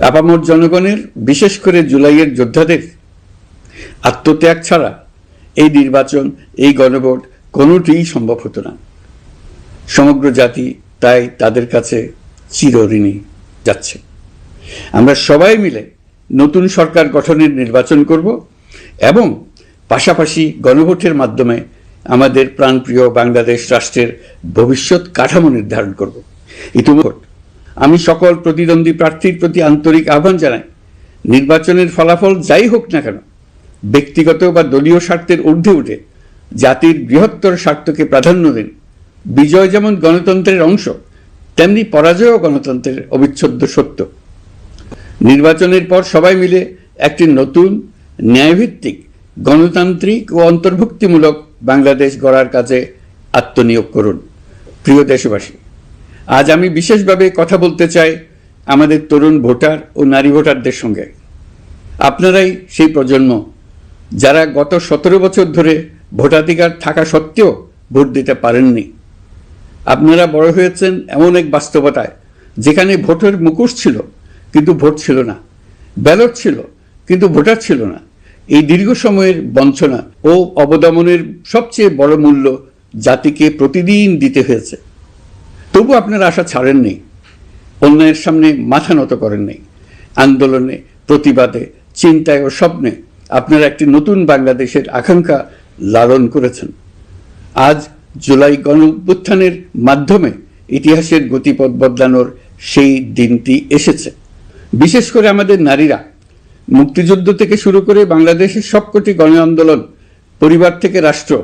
আপামর জনগণের, বিশেষ করে জুলাইয়ের যোদ্ধাদের আত্মত্যাগ ছাড়া এই নির্বাচন, এই গণভোট কোনোটিই সম্ভব হতো না। সমগ্র জাতি তাই তাদের কাছে চিরঋণী যাচ্ছে। আমরা সবাই মিলে নতুন সরকার গঠনের নির্বাচন করব এবং পাশাপাশি গণভোটের মাধ্যমে আমাদের প্রাণপ্রিয় বাংলাদেশ রাষ্ট্রের ভবিষ্যৎ কাঠামো নির্ধারণ করব। ইতিমধ্যে আমি সকল প্রতিদ্বন্দ্বী প্রার্থীর প্রতি আন্তরিক আহ্বান জানাই। নির্বাচনের ফলাফল যাই হোক না কেন, ব্যক্তিগত বা দলীয় স্বার্থের ঊর্ধ্বে উঠে জাতির বৃহত্তর স্বার্থকে প্রাধান্য দিন। বিজয় যেমন গণতন্ত্রের অংশ, তেমনি পরাজয়ও গণতন্ত্রের অবিচ্ছেদ্য সত্য। নির্বাচনের পর সবাই মিলে একটি নতুন, ন্যায়ভিত্তিক, গণতান্ত্রিক ও অন্তর্ভুক্তিমূলক বাংলাদেশ গড়ার কাজে আত্মনিয়োগ করুন। প্রিয় দেশবাসী আজ আমি বিশেষভাবে কথা বলতে চাই আমাদের তরুণ ভোটার ও নারী ভোটারদের সঙ্গে। আপনারাই সেই প্রজন্ম যারা গত সতেরো বছর ধরে ভোটাধিকার থাকা সত্ত্বেও ভোট দিতে পারেননি। আপনারা বড় হয়েছেন এমন এক বাস্তবতায় যেখানে ভোটের মুখোশ ছিল কিন্তু ভোট ছিল না, ব্যালট ছিল কিন্তু ভোটার ছিল না। এই দীর্ঘ সময়ের বঞ্চনা ও অবদমনের সবচেয়ে বড় মূল্য জাতিকে প্রতিদিন দিতে হয়েছে। তবু আপনারা আশা ছাড়েননি। অন্যায়ের সামনে মাথা নত করেননি। আন্দোলনে, প্রতিবাদে, চিন্তায় ও স্বপ্নে আপনারা একটি নতুন বাংলাদেশের আকাঙ্ক্ষা লালন করেছেন। আজ জুলাই গণ অভ্যুত্থানের মাধ্যমে ইতিহাসের গতিপথ বদলানোর সেই দিনটি এসেছে। বিশেষ করে আমাদের নারীরা। মুক্তিযুদ্ধ থেকে শুরু করে বাংলাদেশের সবকটি গণ আন্দোলন পরিবার থেকে রাষ্ট্র